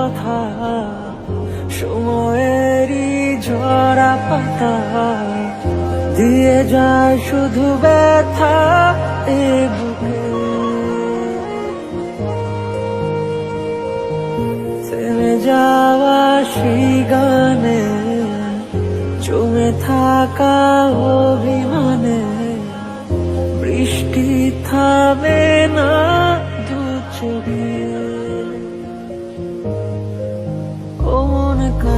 কথা, সময়েরই ঝরা পাতা। দিয়ে যায় শুধু ব্যথা এ বুকে। থেমে যাওয়া সেই গানে জমে থাকা